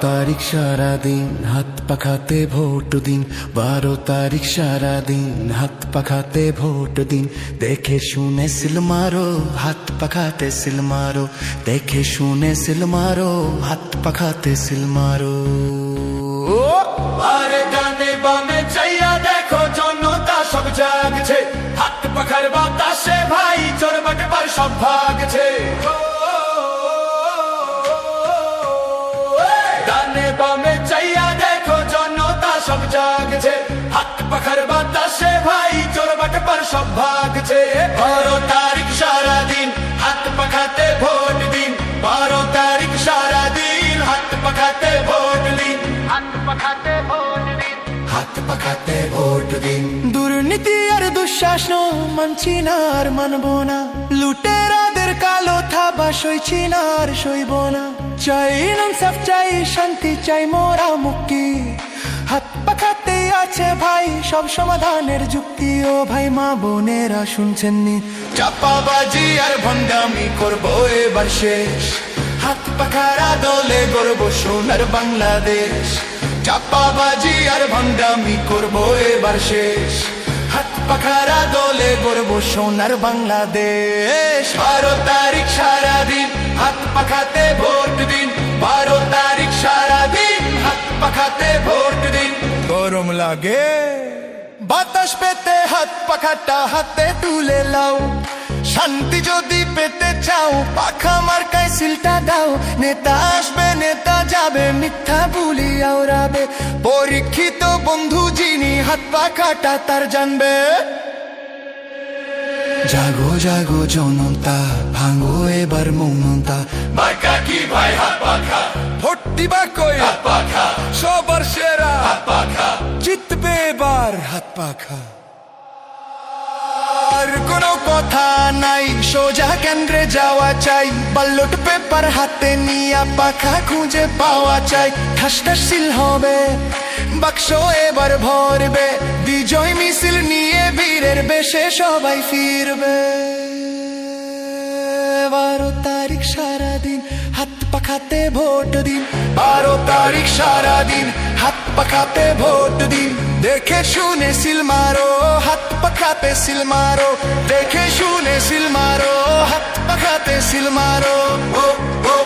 তারিখ সারাদিন, হাত পাখাতে ভোট দিন। বারো তারিখ সারাদিন, হাত পাখাতে ভোট দিন। দেখে শুনে সিল মারো, হাত পাখাতে সিল মারো। দেখে শুনে সিল মারো, হাত পাখাতে সিল মারো। আরে ডানে বামে চাইয়া দেখো, জনতা সব জাগছে। হাত পাখার বাতাসে ভাই, চোর বাটবার সব ভাগছে। ডানে বামে চাইয়া দেখো জনতা সব জাগছে। হাত পাখার বাতাসে ভাই, চোর বাটবার সব ভাগছে। বারো তারিখ সারাদিন হাত পাখাতে ভোট দিন। বারো তারিখ সারাদিন হাত পাখাতে ভোট দিন। হাত পাখাতে ভোট দিন। হাত পাখাতে ভোট দিন। দুর্নীতি আর দুঃশাসন মানছি না আর মানব না। লুটেরাদের কালো থাবা সইছি না আর সইব না। চাই সব চাই শান্তি, চাই মোরা মুক্তি। হাত পাখাতে আছে ভাই, সব সমাধানের যুক্তি। ও ভাই, মা বোনেরা শুনছেন নি। চাপাবাজি আর ভণ্ডামি করব এবার শেষ। হাত পাখারা দলে গর্ব সোনার বাংলাদেশ। চাপাবাজি আর ভণ্ডামি করব এবার শেষ। পাখারা দলে গর্ব সোনার বাংলাদেশ। বারো তারিখ সারাদিন হাত পাখাতে ভোট দিন। বারো তারিখ সারাদিন হাত পাখাতে ভোট দিন। গরম লাগে। বাতাস পেতে হাত পাখাটা হাতে তুলে লাও শান্তি যদি পেতে চাও, পাখা মার্কায় সিলটা দাও। নেতা আসবে, নেতা যাবে, মিথ্যা বুলি আওড়াবে। পরীক্ষিত বন্ধু হাত পাখাটা তার জানবে। জাগো জাগো জনতা ভাঙো এবার মৌনতা। মার্কা কি ভাই হাত পাখা ভোট দিবা কই? হাত পাখা সবার সেরা। হাত পাখা জিতবে এবার হাত পাখা আর কোনো কথা নাই সোজা কেন্দ্রে যাওয়া চাই। বাল্লট পেপার হাতে নিয়ে পাখা খুঁজে পাওয়া চাই। ঠাস ঠাস সিল হবে। বাক্স এবার ভরবে। বিজয় মিছিল নিয়ে বীরের বেশে সবাই ফিরবে। বারো তারিখ সারাদিন, হাত পাখাতে ভোট দিন। বারো তারিখ সারাদিন, হাত পাখাতে ভোট দিন। দেখে শুনে সিল মারো, হাত পাখাতে সিল মারো। দেখে শুনে সিল মারো, হাত পাখাতে সিল মারো। ও ও